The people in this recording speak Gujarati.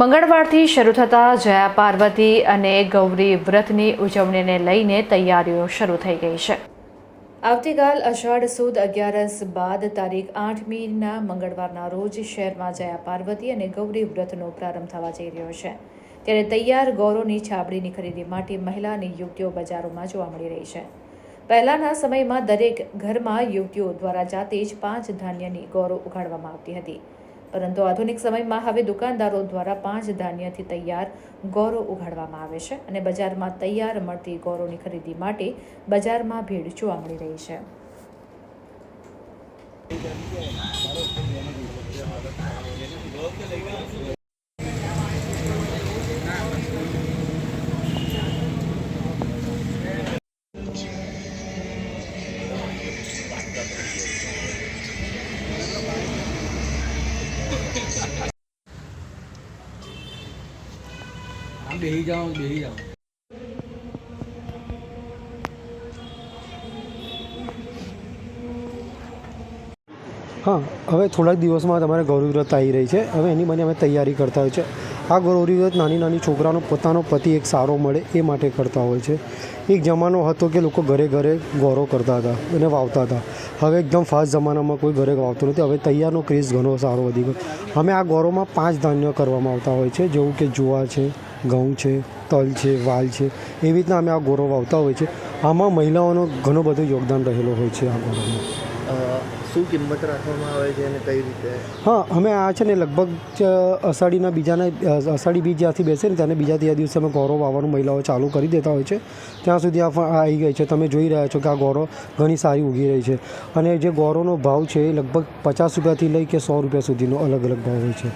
મંગળવારથી શરૂ થતા જયા પાર્વતી અને ગૌરી વ્રતની ઉજવણીને લઈને તૈયારીઓ શરૂ થઈ ગઈ છે. આવતીકાલ અષાઢ સુદ અગિયારસ બાદ તારીખ આઠમીના મંગળવારના રોજ શહેરમાં જયા પાર્વતી અને ગૌરી વ્રતનો પ્રારંભ થવા જઈ રહ્યો છે. ત્યારે તૈયાર ગૌરોની છાબડીની ખરીદી માટે મહિલા અને યુવતીઓ બજારોમાં જોવા મળી રહી છે. પહેલાના સમયમાં દરેક ઘરમાં યુવતીઓ દ્વારા જાતે જ પાંચ ધાન્યની ગૌરો ઉગાડવામાં આવતી હતી. પરંતુ આધુનિક સમયમાં હવે દુકાનદારો દ્વારા પાંચ ધાન્યથી તૈયાર ગૌરો ઉગાડવામાં આવે છે અને બજારમાં તૈયાર મળતી ગૌરોની ખરીદી માટે બજારમાં ભીડ જોવા મળી રહી છે. બેસી જાઓ બેહી જાઓ હા, હવે થોડાક દિવસમાં તમારે ગૌરી વ્રત આવી રહી છે. હવે એની મને અમે તૈયારી કરતા હોય છે. આ ગૌરી વ્રત નાની નાની છોકરાનો પોતાનો પતિ એક સારો મળે એ માટે કરતા હોય છે. એક જમાનો હતો કે લોકો ઘરે ઘરે ગૌરવ કરતા હતા અને વાવતા હતા. હવે એકદમ ફાસ્ટ જમાનામાં કોઈ ઘરે વાવતું નથી. હવે તૈયારનો ક્રેઝ ઘણો સારો વધી ગયો. અમે આ ગોરોમાં પાંચ ધાન્ય કરવામાં આવતા હોય છે. જેવું કે જુવાર છે ઘઉં છે તલ છે વાલ છે એવી રીતના અમે આ ગોરો વાવતા હોય છે. આમાં મહિલાઓનો ઘણો બધો યોગદાન રહેલો હોય છે આ ગૌરવમાં શું કિંમત રાખવામાં આવે છે અને કઈ રીતે? હા અમે આ છે ને લગભગ અષાઢીના બીજાના અષાઢી બીજ જ્યાંથી બેસે ને ત્યાંને બીજા ત્રીજા દિવસે અમે ગૌરવ વાવવાનું મહિલાઓ ચાલુ કરી દેતા હોય છે. ત્યાં સુધી આ આ આવી ગઈ છે. તમે જોઈ રહ્યા છો કે આ ગૌરવ ઘણી સારી ઉગી રહી છે. અને જે ગૌરવનો ભાવ છે એ લગભગ પચાસ રૂપિયાથી લઈ કે સો રૂપિયા સુધીનો અલગ અલગ ભાવ હોય છે.